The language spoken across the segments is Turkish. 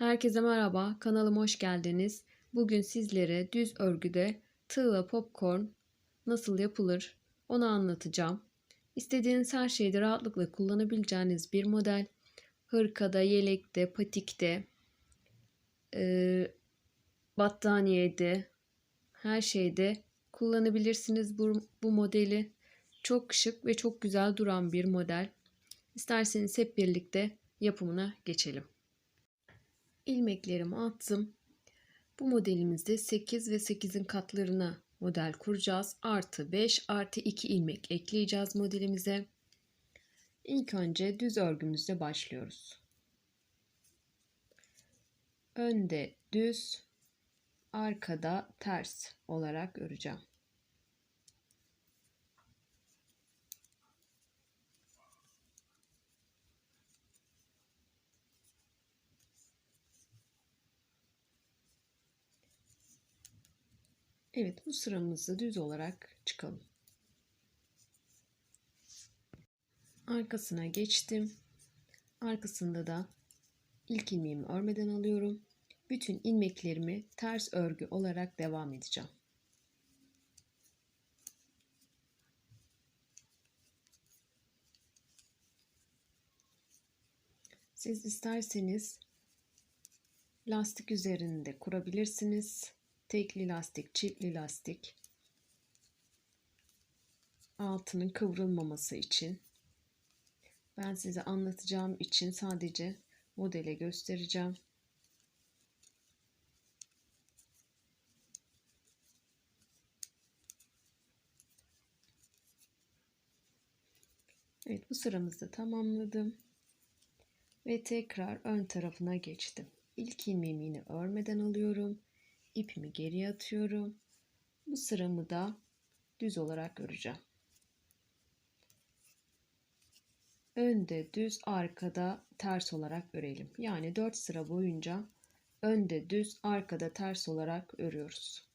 Herkese merhaba, kanalıma hoş geldiniz. Bugün sizlere düz örgüde tığ ve popcorn nasıl yapılır onu anlatacağım. İstediğiniz her şeyde rahatlıkla kullanabileceğiniz bir model. Hırkada, yelekte, patikte, e, battaniyede, her şeyde kullanabilirsiniz bu, bu modeli. Çok şık ve çok güzel duran bir model. İsterseniz hep birlikte yapımına geçelim. İlmeklerimi attım. Bu modelimizde 8 ve 8'in katlarına model kuracağız. Artı 5 artı 2 ilmek ekleyeceğiz modelimize. İlk önce düz örgümüzle başlıyoruz. Önde düz, arkada ters olarak öreceğim. Evet bu sıramızı düz olarak çıkalım. Arkasına geçtim. Arkasında da ilk ilmeğimi örmeden alıyorum. Bütün ilmeklerimi ters örgü olarak devam edeceğim. Siz isterseniz lastik üzerinde kurabilirsiniz tekli lastik, çiftli lastik altının kıvrılmaması için ben size anlatacağım için sadece modele göstereceğim. Evet bu sıramızda tamamladım. Ve tekrar ön tarafına geçtim. İlk ilmeğimi yine örmeden alıyorum ipimi geriye atıyorum. Bu sıramı da düz olarak öreceğim. Önde düz, arkada ters olarak örelim. Yani 4 sıra boyunca önde düz, arkada ters olarak örüyoruz.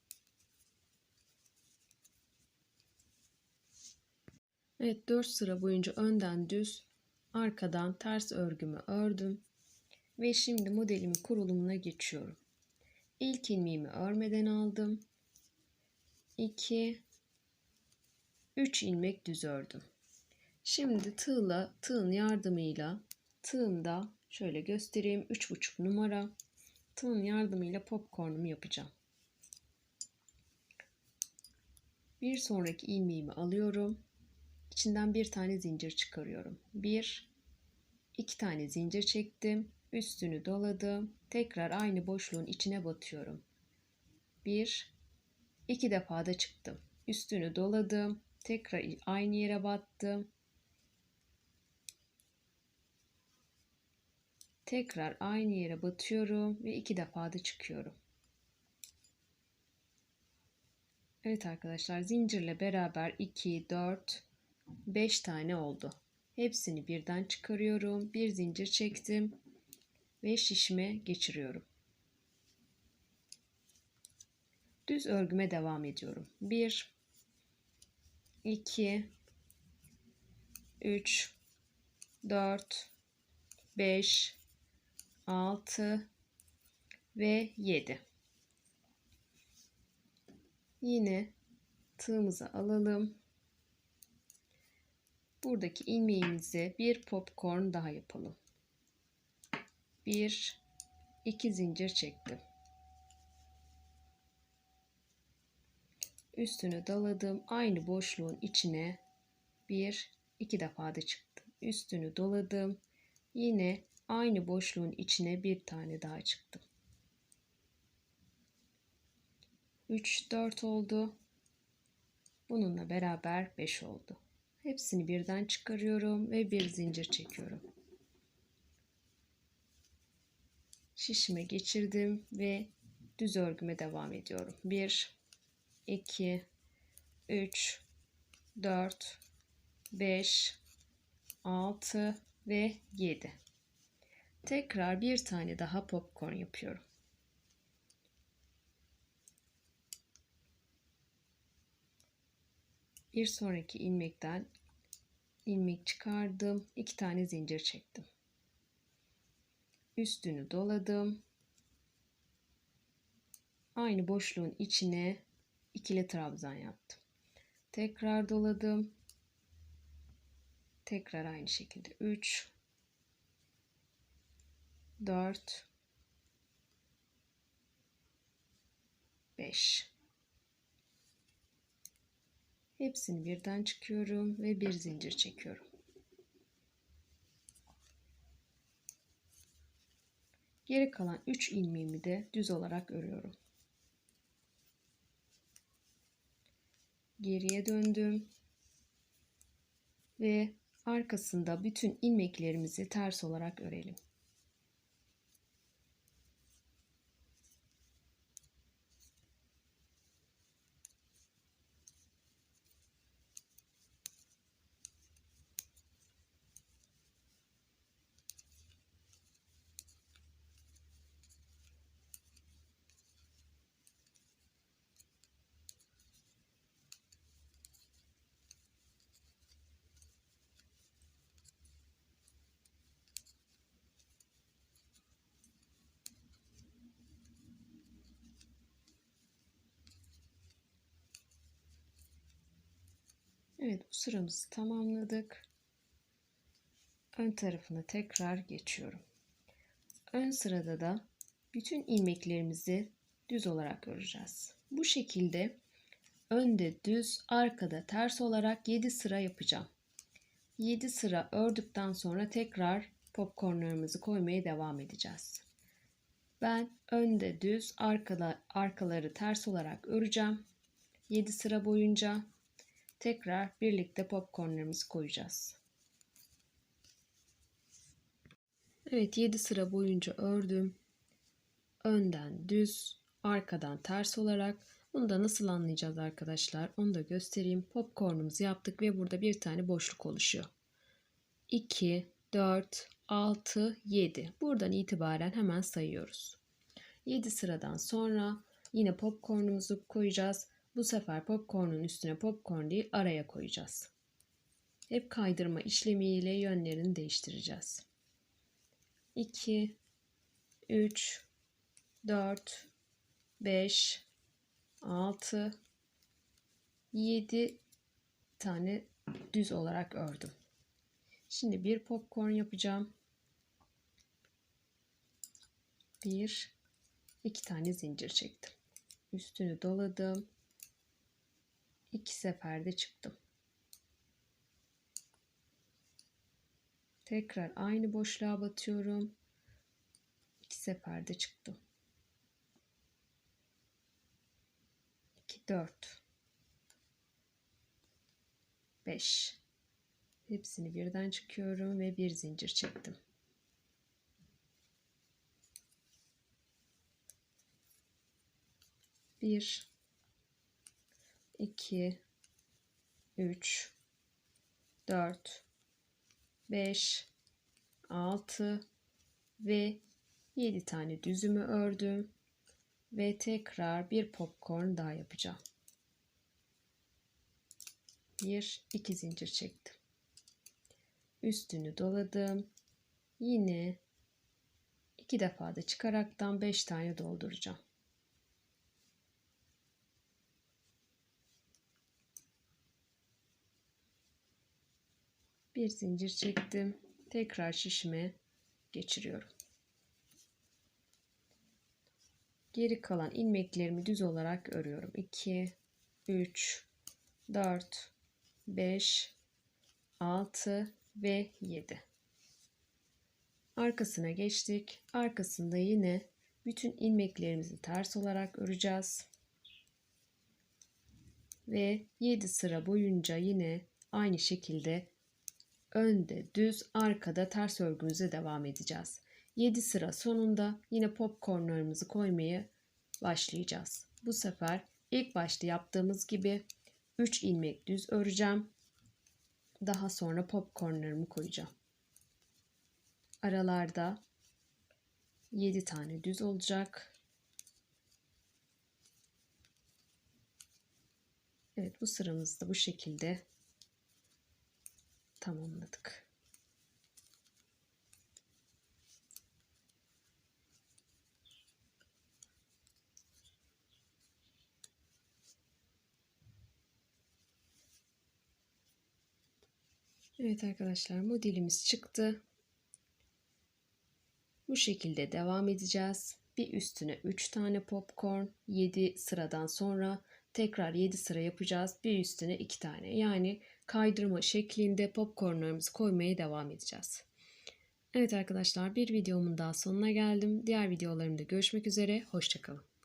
Evet 4 sıra boyunca önden düz, arkadan ters örgümü ördüm. Ve şimdi modelimin kurulumuna geçiyorum. İlk ilmeğimi örmeden aldım. 2 3 ilmek düz ördüm. Şimdi tığla tığın yardımıyla tığımda şöyle göstereyim 3,5 numara tığın yardımıyla popcornumu yapacağım. Bir sonraki ilmeğimi alıyorum. İçinden bir tane zincir çıkarıyorum. Bir, iki tane zincir çektim. Üstünü doladım. Tekrar aynı boşluğun içine batıyorum. Bir, iki defa da çıktım. Üstünü doladım. Tekrar aynı yere battım. Tekrar aynı yere batıyorum ve iki defa da çıkıyorum. Evet arkadaşlar zincirle beraber 2, 4, 5 tane oldu. Hepsini birden çıkarıyorum. Bir zincir çektim ve şişime geçiriyorum. Düz örgüme devam ediyorum. 1 2 3 4 5 6 ve 7. Yine tığımızı alalım. Buradaki ilmeğimize bir popcorn daha yapalım bir iki zincir çektim. Üstünü doladım. Aynı boşluğun içine bir iki defa da çıktım. Üstünü doladım. Yine aynı boşluğun içine bir tane daha çıktım. 3 4 oldu. Bununla beraber 5 oldu. Hepsini birden çıkarıyorum ve bir zincir çekiyorum. Şişime geçirdim ve düz örgüme devam ediyorum. 1 2 3 4 5 6 ve 7. Tekrar bir tane daha popcorn yapıyorum. Bir sonraki ilmekten ilmek çıkardım. iki tane zincir çektim üstünü doladım. aynı boşluğun içine ikili trabzan yaptım. Tekrar doladım. Tekrar aynı şekilde 3 4 5 Hepsini birden çıkıyorum ve bir zincir çekiyorum. Geri kalan 3 ilmeğimi de düz olarak örüyorum. Geriye döndüm. Ve arkasında bütün ilmeklerimizi ters olarak örelim. Evet bu sıramızı tamamladık. Ön tarafına tekrar geçiyorum. Ön sırada da bütün ilmeklerimizi düz olarak öreceğiz. Bu şekilde önde düz, arkada ters olarak 7 sıra yapacağım. 7 sıra ördükten sonra tekrar popcornlarımızı koymaya devam edeceğiz. Ben önde düz, arkada, arkaları ters olarak öreceğim. 7 sıra boyunca tekrar birlikte popcornlarımızı koyacağız. Evet 7 sıra boyunca ördüm. Önden düz, arkadan ters olarak bunu da nasıl anlayacağız arkadaşlar? Onu da göstereyim. Popcornumuzu yaptık ve burada bir tane boşluk oluşuyor. 2, 4, 6, 7. Buradan itibaren hemen sayıyoruz. 7 sıradan sonra yine popcornumuzu koyacağız. Bu sefer popcornun üstüne popcorn değil araya koyacağız. Hep kaydırma işlemiyle yönlerini değiştireceğiz. 2 3 4 5 6 7 tane düz olarak ördüm. Şimdi bir popcorn yapacağım. Bir, iki tane zincir çektim. Üstünü doladım iki seferde çıktım. Tekrar aynı boşluğa batıyorum. İki seferde çıktım. 2 4 5 Hepsini birden çıkıyorum ve bir zincir çektim. Bir 2 3 4 5 6 ve 7 tane düzümü ördüm ve tekrar bir popcorn daha yapacağım. Bir iki zincir çektim. Üstünü doladım. Yine iki defa da çıkaraktan 5 tane dolduracağım. Bir zincir çektim. Tekrar şişime geçiriyorum. Geri kalan ilmeklerimi düz olarak örüyorum. 2 3 4 5 6 ve 7. Arkasına geçtik. Arkasında yine bütün ilmeklerimizi ters olarak öreceğiz. Ve 7 sıra boyunca yine aynı şekilde önde düz, arkada ters örgümüze devam edeceğiz. 7 sıra sonunda yine popcornlarımızı koymaya başlayacağız. Bu sefer ilk başta yaptığımız gibi 3 ilmek düz öreceğim. Daha sonra popcornlarımı koyacağım. Aralarda 7 tane düz olacak. Evet bu sıramızda bu şekilde tamamladık. Evet arkadaşlar modelimiz çıktı. Bu şekilde devam edeceğiz. Bir üstüne 3 tane popcorn, 7 sıradan sonra tekrar 7 sıra yapacağız. Bir üstüne 2 tane. Yani kaydırma şeklinde popcornlarımızı koymaya devam edeceğiz. Evet arkadaşlar bir videomun daha sonuna geldim. Diğer videolarımda görüşmek üzere. Hoşçakalın.